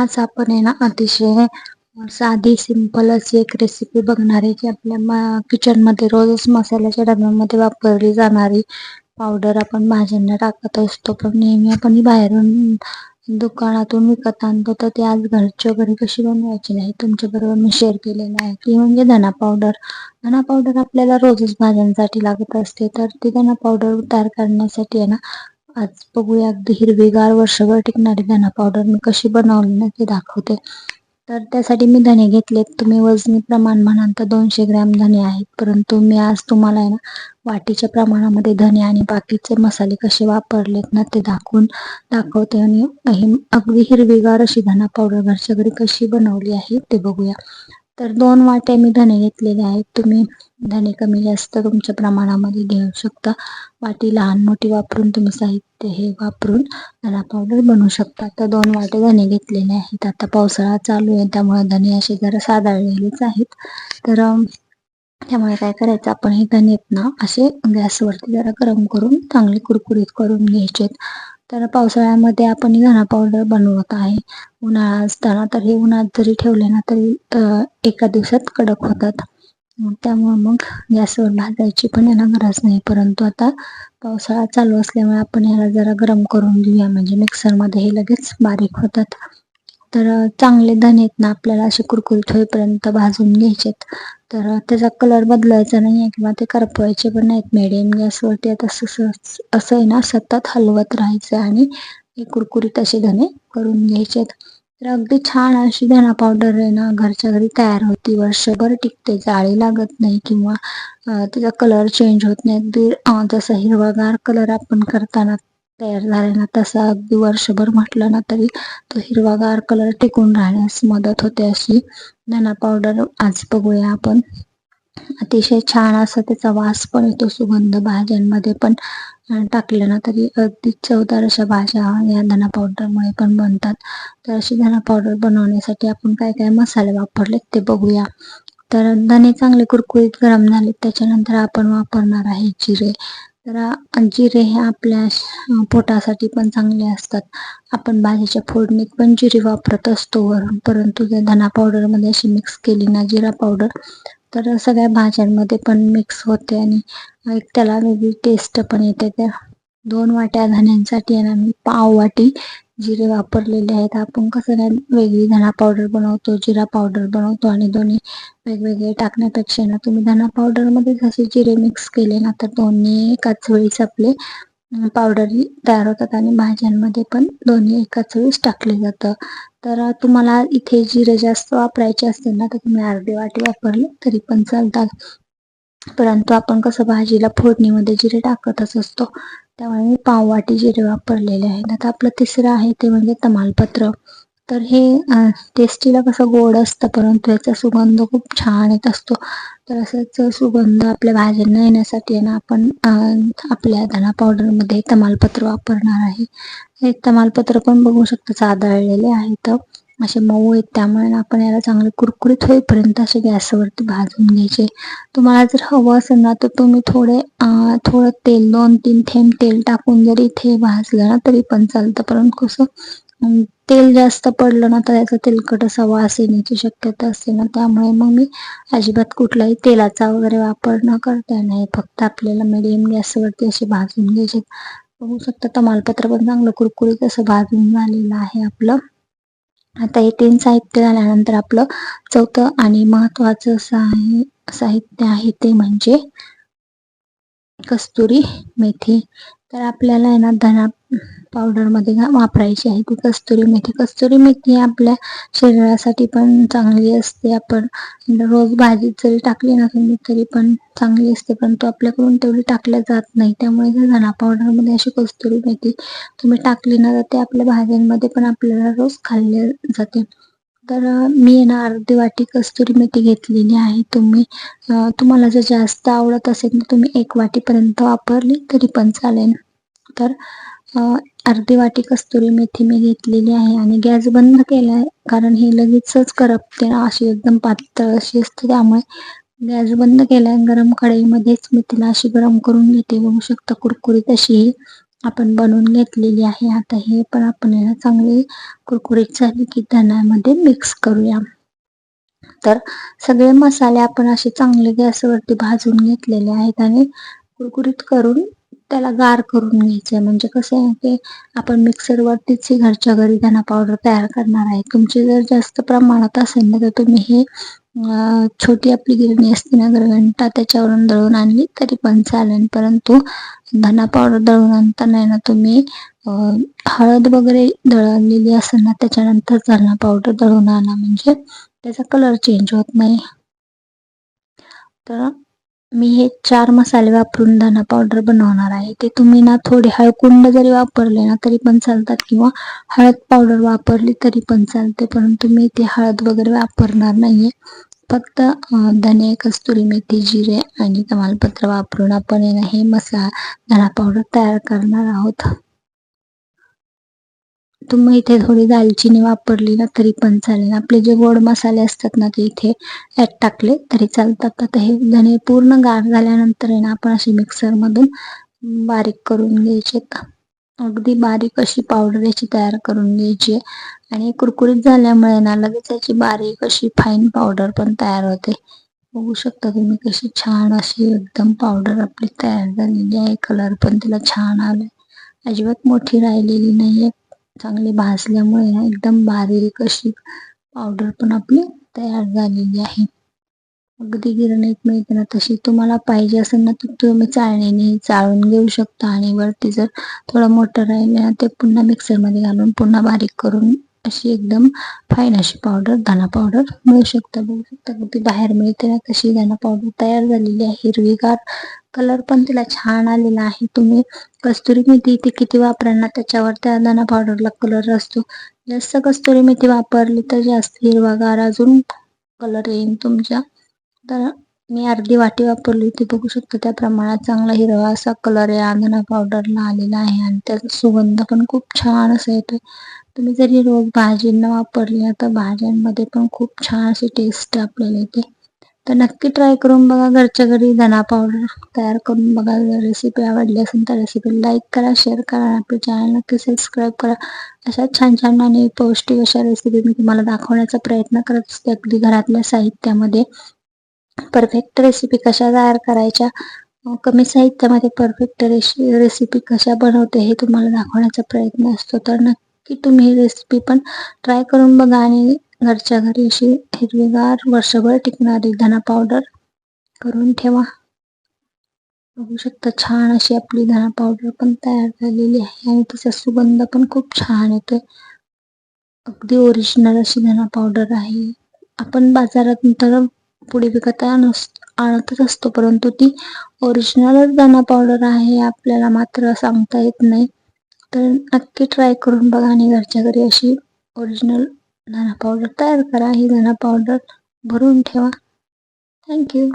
आज आपण आहे ना अतिशय साधी सिंपल अशी एक रेसिपी बघणार आहे की आपल्या किचनमध्ये रोजच मसाल्याच्या डब्यामध्ये वापरली जाणारी पावडर आपण भाज्यांना टाकत असतो. पण नेहमी आपण ही बाहेरून दुकानातून विकत आणतो तर ती आज घरच्या घरी कशी बनवायची नाही तुमच्या बरोबर मी शेअर केलेलं आहे. ती म्हणजे धना पावडर धना पावडर आपल्याला रोजच भाज्यांसाठी लागत असते तर ती धना पावडर तयार करण्यासाठी आहे ना आज बघूया अगदी हिरवीगार वर्षभर टिकणारी धना पावडर मी कशी बनवली ना ते दाखवते. तर त्यासाठी मी धने घेतलेत. तुम्ही वजनी प्रमाण म्हणाल तर दोनशे ग्रॅम धने आहेत. परंतु मी आज तुम्हाला आहे ना वाटीच्या प्रमाणामध्ये धने आणि बाकीचे मसाले कसे वापरलेत ना ते दाखवून दाखवते आणि अगदी हिरवीगार अशी धना पावडर घरच्या घरी कशी बनवली आहे ते बघूया. तर दोन वाट्या मी धने घेतलेले आहेत. तुम्ही धने कमी जास्त तुमच्या प्रमाणामध्ये घेऊ शकता. वाटी लहान मोठी वापरून तुम्ही साहित्य हे वापरून धना पावडर बनवू शकता. तर दोन वाटे धने घेतलेले आहेत. आता पावसाळा चालू आहे त्यामुळे धने असे जरा साधाळलेलेच आहेत. तर त्यामुळे काय करायचं आपण हे धने ना असे गॅसवरती जरा गरम करून चांगले कुरकुरीत करून घ्यायचे तर पावसाळ्यामध्ये आपण धना पावडर बनवत आहे. उन्हाळा असताना तर हे उन्हात जरी ठेवले ना तरी एका दिवसात कडक होतात. त्यामुळे मग गॅसवर भाजायची पण याला गरज नाही. परंतु आता पावसाळा चालू असल्यामुळे आपण याला जरा गरम करून घेऊया. म्हणजे मिक्सरमध्ये हे लगेच बारीक होतात. तर चांगले धने आहेत ना आपल्याला असे कुरकुरीत होईपर्यंत भाजून घ्यायचेत. तर त्याचा कलर बदलायचा नाही आहे किंवा ते करपवायचे पण नाहीत. मिडियम गॅसवरती आता असं आहे ना सतत हलवत राहायचं आणि हे कुरकुरीत असे धने करून घ्यायचेत. तर अगदी छान अशी धना पावडर आहे ना घरच्या घरी तयार होती. वर्षभर टिकते जाळी लागत नाही किंवा त्याचा कलर चेंज होत नाही. अगदी जसा हिरवागार कलर आपण करताना तयार झाला ना तसा अगदी वर्षभर म्हटलं ना तरी तो हिरवागार कलर टिकून राहण्यास मदत होते अशी धना पावडर आज बघूया आपण. अतिशय छान असा त्याचा वास पण येतो सुगंध भाज्यांमध्ये पण. टाकलं ना तरी अगदी चवदार अशा भाज्या या धना पावडरमुळे पण बनतात. तर अशी धना पावडर बनवण्यासाठी आपण काय काय मसाले वापरले ते बघूया. तर धने चांगले कुरकुरीत गरम झाले त्याच्यानंतर आपण वापरणार आहे जिरे. तर जिरे हे आपल्या पोटासाठी पण चांगले असतात. आपण भाजीच्या फोडणीत पण जिरे वापरत असतो वरून परंतु जर धना पावडरमध्ये अशी मिक्स केली ना जिरा पावडर तर सगळ्या भाज्यांमध्ये पण मिक्स होते आणि एक त्याला वेगळी टेस्ट पण येते. त्या दोन वाट्या धण्यांसाठी आहे ना पाव वाटी जिरे वापरलेले आहेत. आपण कसं नाही वेगळी धना पावडर बनवतो जिरा पावडर बनवतो आणि दोन्ही वेगवेगळे टाकण्यापेक्षा ना तुम्ही धना पावडरमध्ये जसे जिरे मिक्स केले ना तर दोन्ही एकाच वेळीच आपले पावडर तयार होतात आणि भाज्यांमध्ये पण दोन्ही एकाच वेळीस टाकले जातं. तर तुम्हाला इथे जिरे जास्त वापरायचे असतील ना तर तुम्ही अर्धी वाटी वापरले तरी पण चालतात. परंतु आपण कसं भाजीला फोडणीमध्ये जिरे टाकतच असतो. त्यामुळे मी पाववाटी जिरे वापरलेले आहेत. आता आपलं तिसरं आहे ते म्हणजे तमालपत्र. तर हे टेस्टीला कसं गोड असतं परंतु याचा सुगंध खूप छान येत असतो. तर असंच सुगंध आपल्या भाज्यांना येण्यासाठी ना आपण आपल्या धना पावडरमध्ये तमालपत्र वापरणार आहे. हे तमालपत्र पण बघू शकता आहे आहेत. असे मऊ आहेत त्यामुळे आपण याला चांगले कुरकुरीत होईपर्यंत असे गॅसवरती भाजून घ्यायचे. तुम्हाला जर हवं असेल ना तर तुम्ही थोडे थोडं तेल दोन तीन थेंब तेल टाकून जरी इथे भाजलं ना तरी पण चालतं. परंतु कसं तेल जास्त पडलं ना तर याचा तेलकट असा वास येण्याची शक्यता असते ना. त्यामुळे मग मी अजिबात कुठलाही तेलाचा वगैरे वापर न करता नाही फक्त आपल्याला मिडियम गॅसवरती असे भाजून घ्यायचे. बघू शकता तमालपत्र पण चांगलं कुरकुरीत असं भाजून झालेलं आहे आपलं. आता हे तीन साहित्य झाल्यानंतर आपलं चौथं आणि महत्वाचं आहे साहित्य आहे ते म्हणजे कस्तुरी मेथी. तर आपल्याला आहे ना धना पावडरमध्ये वापरायची आहे ती कस्तुरी मेथी. कस्तुरी मेथी आपल्या शरीरासाठी पण चांगली असते. आपण रोज भाजीत जरी टाकली ना तुम्ही तरी पण चांगली असते. पण तो आपल्याकडून तेवढी टाकल्या जात नाही. त्यामुळे जर धना पावडरमध्ये अशी कस्तुरी मेथी तुम्ही टाकली ना तर ते आपल्या भाज्यांमध्ये पण आपल्याला रोज खाल्ले जाते. तर मी ना अर्धी वाटी कस्तुरी मेथी घेतलेली आहे. तुम्ही तुम्हाला जर जास्त आवडत असेल तर तुम्ही एक वाटीपर्यंत वापरली तरी पण चालेल. तर अर्धी वाटी कस्तुरी मेथी मी घेतलेली आहे आणि गॅस बंद केला आहे. कारण हे लगेचच करपते अशी एकदम पातळ अशी असते. त्यामुळे गॅस बंद केलाय गरम कढईमध्येच मी तिला अशी गरम करून घेते. बघू शकता कुरकुरीत अशी आपण बनवून घेतलेली आहे. आता हे पण आपण याला चांगली कुरकुरीत झाली की धनामध्ये मिक्स करूया. तर सगळे मसाले आपण असे चांगले गॅसवरती भाजून घेतलेले आहेत आणि कुरकुरीत करून त्याला गार करून घ्यायचं म्हणजे कसं आहे की आपण मिक्सरवरतीच ही घरच्या घरी धना पावडर तयार करणार आहे. तुमची जर जास्त प्रमाणात असेल ना तर तुम्ही हे छोटी आपली गिरणी असते ना घंटा त्याच्यावरून दळून आणली तरी पण चालेल. परंतु धना पावडर दळून आणताना ना तुम्ही हळद वगैरे दळलेली असेल ना त्याच्यानंतर धना पावडर दळून आणा. म्हणजे त्याचा कलर चेंज होत नाही. तर मी हे चार मसाले वापरून धना पावडर बनवणार आहे. ते तुम्ही ना थोडे हळकुंड जरी वापरले ना तरी पण चालतात. किंवा हळद पावडर वापरली तरी पण चालते. परंतु मी ते हळद वगैरे वापरणार नाहीये. फक्त धने कस्तुरी मेथी जिरे आणि तमालपत्र वापरून आपण हे मसाला धना पावडर तयार करणार आहोत. तुम्ही इथे थोडी दालचिनी वापरली ना तरी पण चालेल. आपले जे गोड मसाले असतात ना ते इथे ॲड टाकले तरी चालतात. आता हे धने पूर्ण गार झाल्यानंतर आहे ना आपण असे मिक्सरमधून बारीक करून घ्यायचे. अगदी बारीक अशी पावडर याची तयार करून घ्यायची आणि कुरकुरीत झाल्यामुळे ना लगेच याची बारीक अशी फाईन पावडर पण तयार होते. बघू शकता तुम्ही कशी छान अशी एकदम पावडर आपली तयार झालेली आहे. कलर पण तिला छान आलाय. अजिबात मोठी राहिलेली नाहीये. चांगली भाजल्यामुळे एकदम बारीक अशी पावडर पण आपली तयार झालेली आहे. अगदी गिरणीत मिळते ना तशी तुम्हाला पाहिजे असेल ना तर तुम्ही चाळणीने चाळून घेऊ शकता. आणि वरती जर थोडं मोठं राहिलं ना ते पुन्हा मिक्सरमध्ये घालून पुन्हा बारीक करून अशी एकदम फाईन अशी पावडर धना पावडर मिळू शकता. बघू शकता अगदी बाहेर मिळते ना तशी धना पावडर तयार झालेली आहे. हिरवीगार कलर पण तिला छान आलेला आहे. तुम्ही कस्तुरी मेथी इथे किती वापरणार त्याच्यावर त्या दाना पावडरला कलर असतो. जास्त कस्तुरी मेथी वापरली तर जास्त हिरवागार अजून कलर येईल तुमच्या. तर मी अर्धी वाटी वापरली होती बघू शकतो त्या प्रमाणात चांगला हिरवा असा कलर या धना पावडरला आलेला आहे आणि त्याचा सुगंध पण खूप छान असा येतोय. तुम्ही जरी रोज भाजींना वापरली तर भाज्यांमध्ये पण खूप छान अशी टेस्ट आपल्याला येते. तर नक्की ट्राय करून बघा घरच्या घरी धना पावडर तयार करून बघा. जर रेसिपी आवडली असेल तर रेसिपी लाईक करा शेअर करा आणि आपल्या चॅनल नक्की सबस्क्राईब करा. अशा छान छान आणि पौष्टिक अशा रेसिपी मी तुम्हाला दाखवण्याचा प्रयत्न करत असते अगदी घरातल्या साहित्यामध्ये. परफेक्ट रेसिपी कशा तयार करायच्या? कमी साहित्यामध्ये परफेक्ट रेसिपी कशा बनवते हे तुम्हाला दाखवण्याचा प्रयत्न असतो. तर नक्की तुम्ही ही रेसिपी पण ट्राय करून बघा आणि घरच्या घरी अशी हिरवीगार वर्षभर टिकणारी धना पावडर करून ठेवा. बघू शकता छान अशी आपली धना पावडर पण तयार झालेली आहे आणि तिचा सुगंध पण खूप छान येतोय. अगदी ओरिजिनल अशी धना पावडर आहे. आपण बाजारात तर पुढे विकत आणतच असतो परंतु ती ओरिजिनलच दाना पावडर आहे आपल्याला मात्र सांगता येत नाही. तर नक्की ट्राय करून बघा आणि घरच्या घरी अशी ओरिजिनल धना पावडर तयार करा. ही धना पावडर भरून ठेवा. थँक्यू